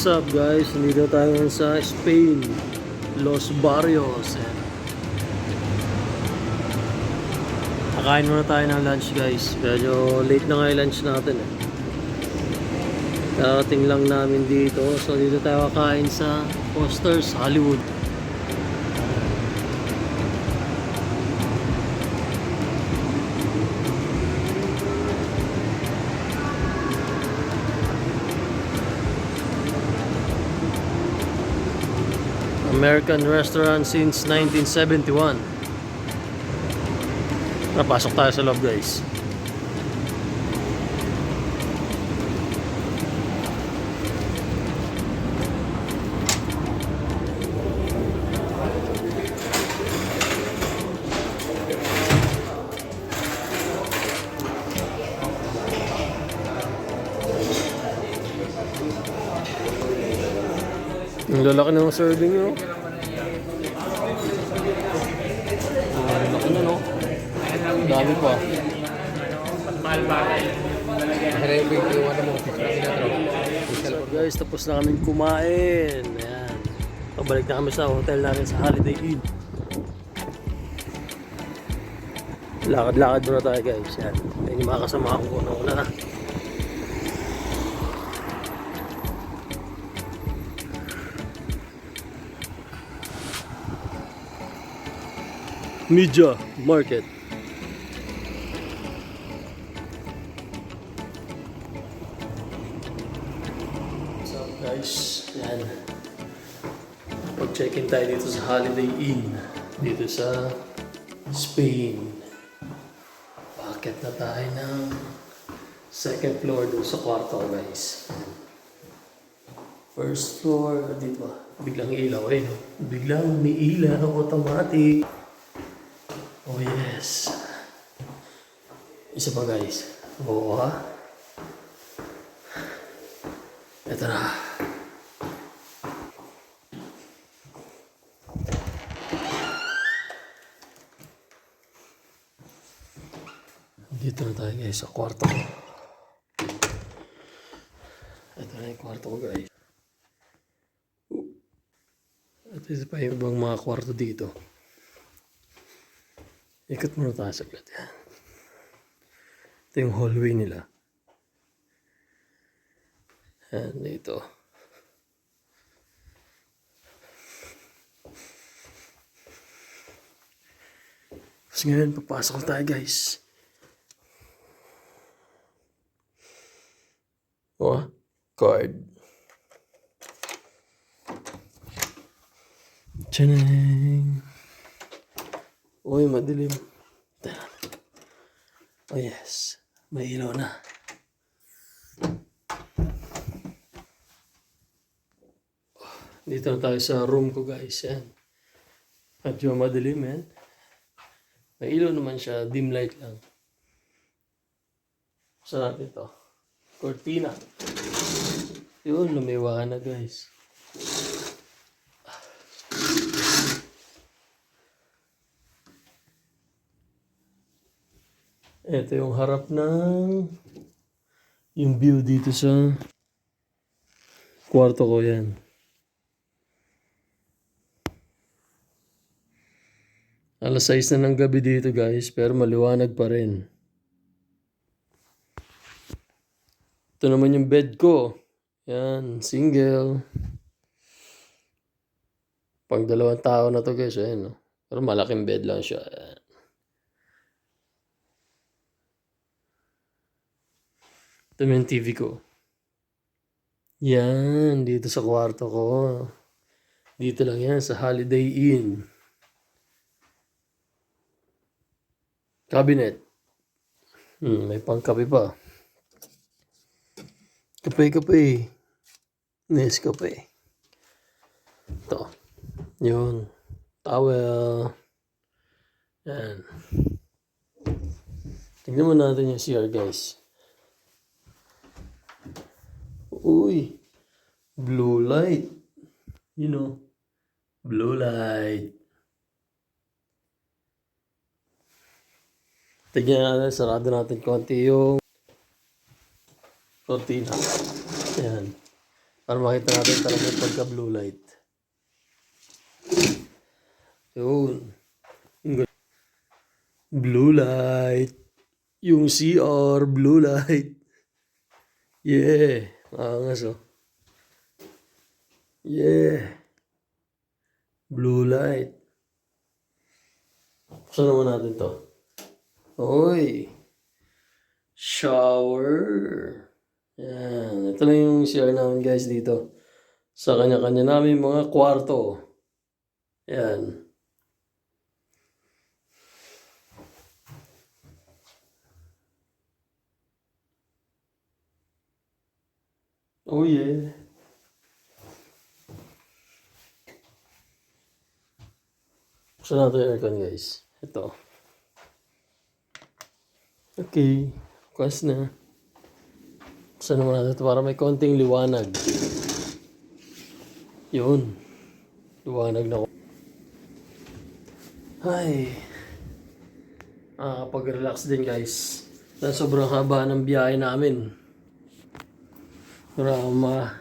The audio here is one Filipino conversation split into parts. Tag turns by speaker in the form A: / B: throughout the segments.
A: What's up guys? Nandito tayo sa Spain, Los Barrios. Kakain muna tayo ng lunch guys. Medyo late na nga yung lunch natin eh. Karating lang namin dito. So dito tayo kakain sa Foster's Hollywood. American restaurant since 1971. Napasok tayo sa loob guys. Ang lalaki ng serving nyo. Dami pa. So guys, tapos na kami kumain. Ayan. Pabalik na kami sa hotel namin sa Holiday Inn. Lakad-lakad muna tayo guys. Yan. Yan yung mga kasama ko una-una na. Media Market. Guys, yan. Pag-check-in tayo dito sa Holiday Inn. Dito sa Spain. Bakit na tayo ng second floor doon sa kwarto guys. First floor, dito ba? Biglang ilaw eh. no? Biglang may ilaw, automatic. Oh yes. Isa pa guys. Oo ha. Ito na. Dito na tayo guys sa kwarto ko. Ito na yung kwarto ko guys. Ito isa pa yung ibang mga kwarto dito. Ikot muna tayo saglit yan. Ito yung hallway nila. Yan, dito. Tapos ngayon, papasok tayo guys. O, card. Tchanang! Uy, madilim. Oh yes. May ilaw na. Dito na tayo sa room ko guys. Yan. At yung madilim yan. May ilaw naman siya. Dim light lang. Saan natin to? Cortina. Yun, lumiwa na guys. Ito yung harap ng yung view dito sa kwarto ko yan. Alas 6 na ng gabi dito guys, pero maliwanag pa rin. Ito naman yung bed ko. Yan, single. Pang dalawang tao na to guys, ayan. No? Pero malaking bed lang siya. Ayan. Ito yung TV ko. Yan, dito sa kwarto ko. Dito lang yan, sa Holiday Inn. Cabinet. Hmm, may pangkape pa. Kape-kape. Nescafe. Ito. Yun. Towel. Yan. Tignan mo natin yung CR guys. Uy. Blue light. You know. Blue light. Tignan natin, sarado natin konti yung cortina. Ayan. Para makita natin talaga yung pagka blue light. Yun. Blue light. Yung CR, blue light. Yeah. Angas oh. Yeah. Blue light. Saan naman natin to? Oy. Shower. Yan. Ito lang yung CR namin guys dito. Sa kanya-kanya namin mga kwarto. Yan. Oh yeah. Buksan natin yung aircon guys. Ito. Okay. Bukas na. Buksan naman natin ito para may konting liwanag. Yun. Liwanag na ko. Ay. Nakakapag-relax din guys. Dahil sobrang haba ng biyahe namin. From uh,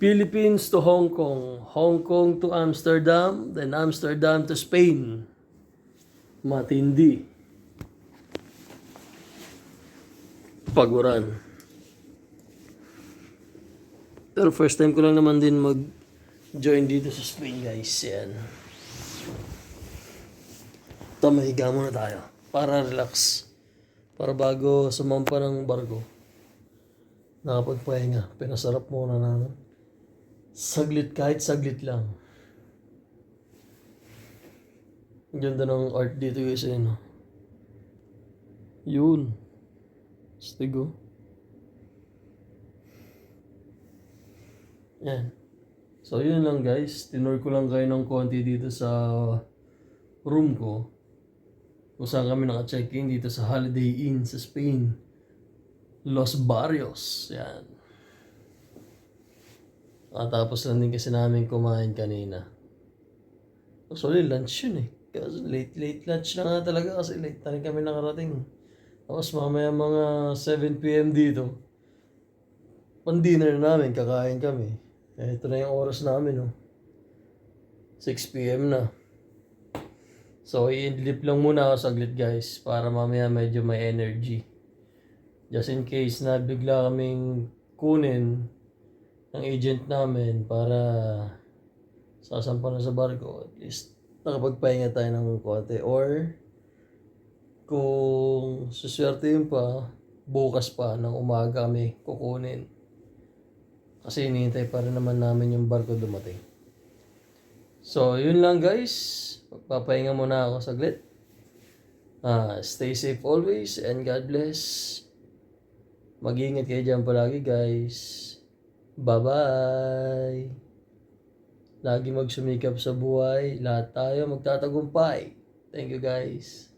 A: Philippines to Hong Kong, Hong Kong to Amsterdam, then Amsterdam to Spain. Matindi. Paguran. Pero first time ko lang naman din mag-join dito sa Spain guys. Yan. Ito, mahiga muna tayo. Para relax. Para bago sumampa ng barko. Nakapagpahinga. Pinasarap muna namin. Saglit, kahit saglit lang. Ang ganda ng art dito guys, eh, no? Yun. Stigo. Yan. So, yun lang guys. Tinur ko lang kayo ng konti dito sa room ko. Kung saan kami naka-check-in dito sa Holiday Inn sa Spain. Los Barrios. Yan. At tapos lang din kasi namin kumain kanina. Actually, lunch yun eh. Kasi late, late lunch na nga talaga kasi late na rin kami nakarating. Tapos mamaya mga 7pm dito. Pan-dinner namin, kakain kami. Eh, ito na yung oras namin, oh. 6pm na. So, i-lip lang muna ako saglit guys para mamaya medyo may energy. Just in case na bigla kaming kunin ng agent namin para sasampa na sa barko. At least nakapagpahinga tayo ng konti. Or kung suswerte yun pa, bukas pa ng umaga kami kukunin. Kasi hinihintay pa rin naman namin yung barko dumating. So, yun lang guys. Magpapahinga muna ako saglit. Ah, stay safe always and God bless. Mag-iingat kayo dyan palagi guys. Bye-bye. Lagi magsumikap sa buhay. Lahat tayo magtatagumpay. Thank you guys.